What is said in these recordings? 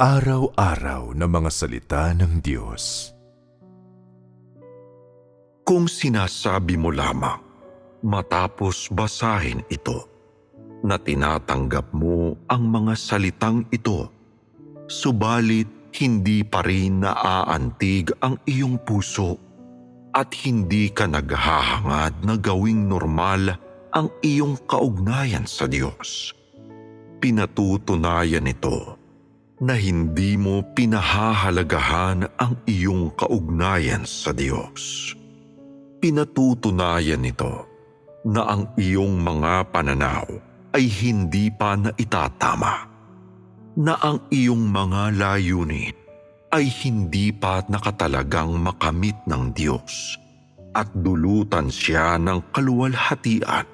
Pang-araw-araw na mga salita ng Diyos. Kung sinasabi mo lamang matapos basahin ito na tinatanggap mo ang mga salitang ito, subalit hindi pa rin naaantig ang iyong puso at hindi ka naghahangad na gawing normal ang iyong kaugnayan sa Diyos. Pinatutunayan ito na hindi mo pinahahalagahan ang iyong kaugnayan sa Diyos. Pinatutunayan nito na ang iyong mga pananaw ay hindi pa na itatama, na ang iyong mga layunin ay hindi pa nakatalagang makamit ng Diyos at dulutan siya ng kaluwalhatian,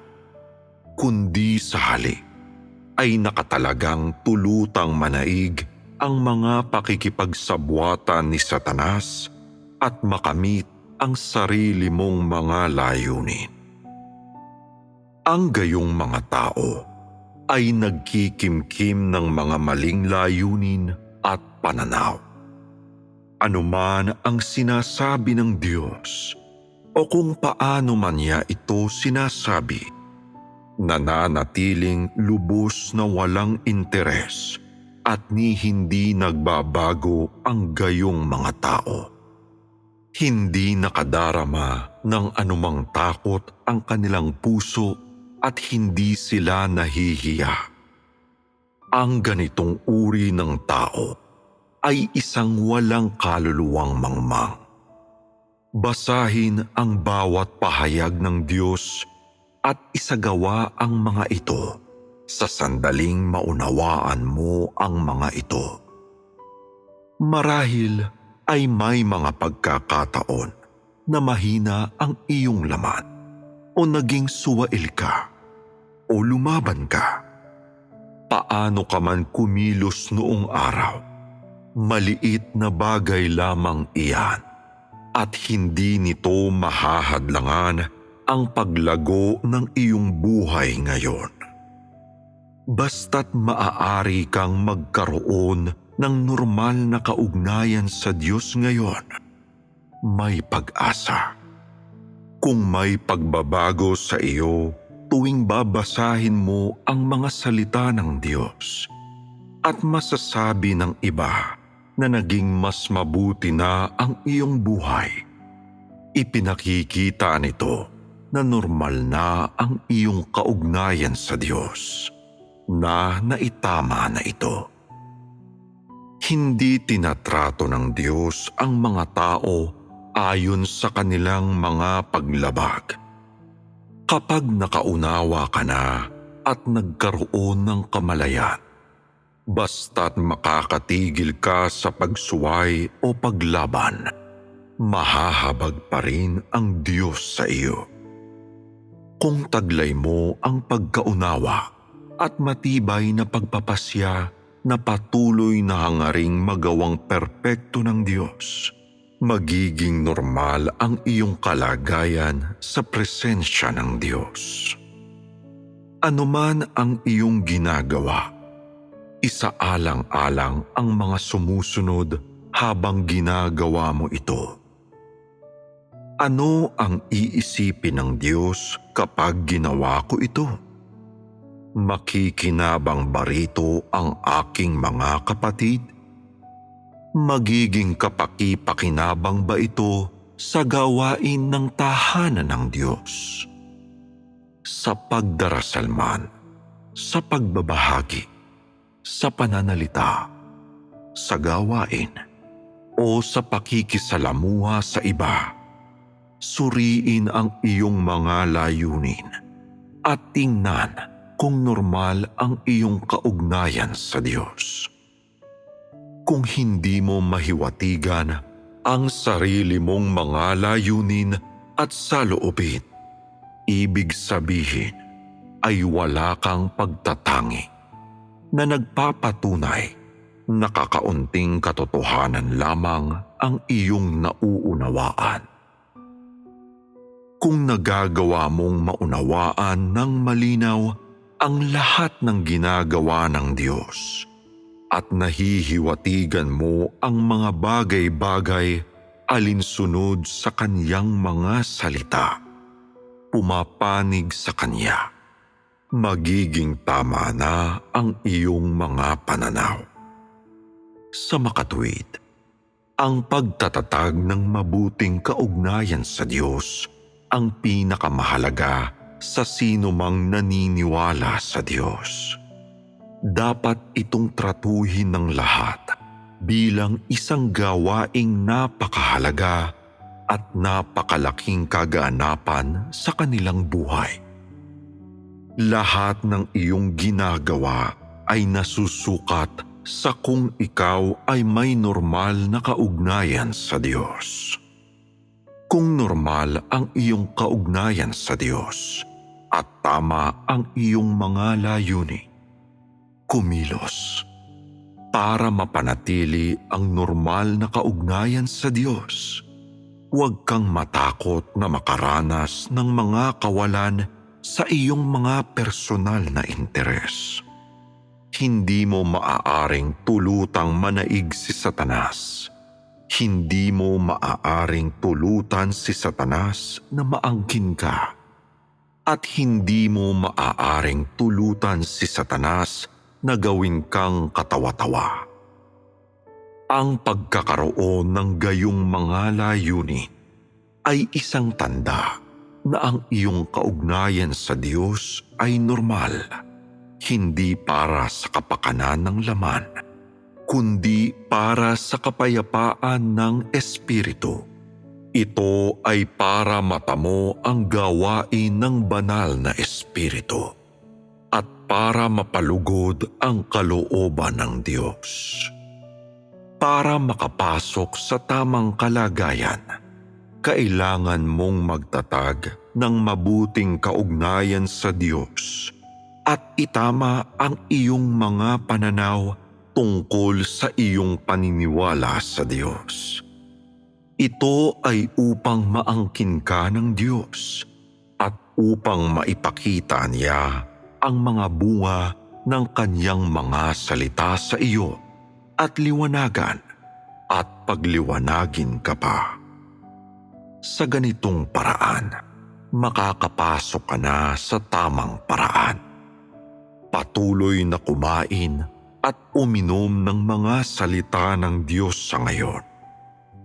kundi sa halik ay nakatalagang tulutang manaig ang mga pakikipagsabwatan ni Satanas at makamit ang sarili mong mga layunin. Ang gayong mga tao ay nagkikimkim ng mga maling layunin at pananaw. Anuman ang sinasabi ng Diyos o kung paano man niya ito sinasabi, nananatiling lubos na walang interes at ni hindi nagbabago ang gayong mga tao. Hindi nakadarama ng anumang takot ang kanilang puso at hindi sila nahihiya. Ang ganitong uri ng tao ay isang walang kaluluwang mangmang. Basahin ang bawat pahayag ng Diyos at isagawa ang mga ito sa sandaling maunawaan mo ang mga ito. Marahil ay may mga pagkakataon na mahina ang iyong laman o naging suwail ka o lumaban ka. Paano ka man kumilos noong araw, maliit na bagay lamang iyan at hindi nito mahahadlangan ang paglago ng iyong buhay ngayon. Basta't maaari kang magkaroon ng normal na kaugnayan sa Diyos ngayon, may pag-asa. Kung may pagbabago sa iyo tuwing babasahin mo ang mga salita ng Diyos at masasabi ng iba na naging mas mabuti na ang iyong buhay, ipinakikita nito na normal na ang iyong kaugnayan sa Diyos na naitama na ito. Hindi tinatrato ng Diyos ang mga tao ayon sa kanilang mga paglabag. Kapag nakaunawa ka na at nagkaroon ng kamalayan, basta't makakatigil ka sa pagsuway o paglaban, mahahabag pa rin ang Diyos sa iyo. Kung taglay mo ang pagkaunawa at matibay na pagpapasya na patuloy na hangaring magawang perpekto ng Diyos, magiging normal ang iyong kalagayan sa presensya ng Diyos. Anuman ang iyong ginagawa, isaalang-alang ang mga sumusunod habang ginagawa mo ito. Ano ang iisipin ng Diyos kapag ginawa ko ito? Makikinabang ba rito ang aking mga kapatid? Magiging kapaki-pakinabang ba ito sa gawain ng tahanan ng Diyos? Sa pagdarasal man, sa pagbabahagi, sa pananalita, sa gawain, o sa pakikisalamuha sa iba, suriin ang iyong mga layunin at tingnan kung normal ang iyong kaugnayan sa Diyos. Kung hindi mo mahiwatigan ang sarili mong mga layunin at saloobin, ibig sabihin ay wala kang pagtatangi na nagpapatunay na kakaunting katotohanan lamang ang iyong nauunawaan. Kung nagagawa mong maunawaan ng malinaw ang lahat ng ginagawa ng Diyos. at nahihiwatigan mo ang mga bagay-bagay alinsunod sa kaniyang mga salita. Pumapanig sa kanya. Magiging tama na ang iyong mga pananaw. Sa makatuwid, ang pagtatatag ng mabuting kaugnayan sa Diyos ang pinakamahalaga sa sino mang naniniwala sa Diyos. Dapat itong tratuhin ng lahat bilang isang gawaing napakahalaga at napakalaking kaganapan sa kanilang buhay. Lahat ng iyong ginagawa ay nasusukat sa kung ikaw ay may normal na kaugnayan sa Diyos. Kung normal ang iyong kaugnayan sa Diyos at tama ang iyong mga layunin, kumilos para mapanatili ang normal na kaugnayan sa Diyos. Huwag kang matakot na makaranas ng mga kawalan sa iyong mga personal na interes. Hindi mo maaaring tulutang manaig si Satanas. Hindi mo maaaring tulutan si Satanas na maangkin ka. At hindi mo maaaring tulutan si Satanas na gawin kang katawa-tawa. Ang pagkakaroon ng gayong mga layunin ay isang tanda na ang iyong kaugnayan sa Diyos ay normal, hindi para sa kapakanan ng laman, kundi para sa kapayapaan ng Espiritu. Ito ay para matamo ang gawain ng banal na Espiritu at para mapalugod ang kalooban ng Diyos. Para makapasok sa tamang kalagayan, kailangan mong magtatag ng mabuting kaugnayan sa Diyos at itama ang iyong mga pananaw tungkol sa iyong paniniwala sa Diyos. Ito ay upang maangkin ka ng Diyos at upang maipakita niya ang mga bunga ng kanyang mga salita sa iyo at liwanagan at pagliwanagin ka pa. Sa ganitong paraan, makakapasok ka na sa tamang paraan. Patuloy na kumain at uminom ng mga salita ng Diyos sa ngayon.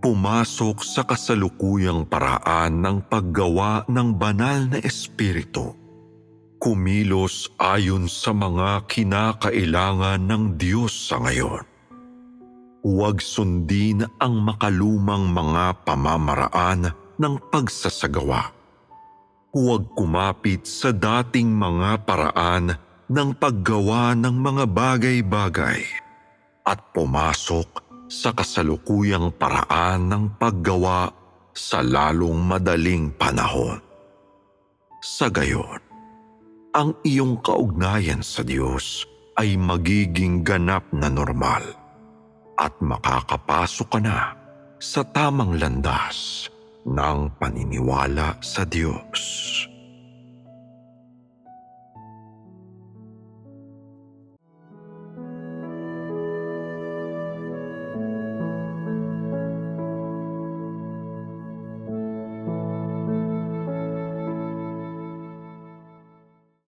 Pumasok sa kasalukuyang paraan ng paggawa ng banal na espiritu. Kumilos ayon sa mga kinakailangan ng Diyos sa ngayon huwag sundin ang makalumang mga pamamaraan ng pagsasagawa. Huwag kumapit sa dating mga paraan ng paggawa ng mga bagay-bagay at pumasok sa kasalukuyang paraan ng paggawa sa lalong madaling panahon. Sa gayon, ang iyong kaugnayan sa Diyos ay magiging ganap na normal at makakapasok ka na sa tamang landas ng paniniwala sa Diyos.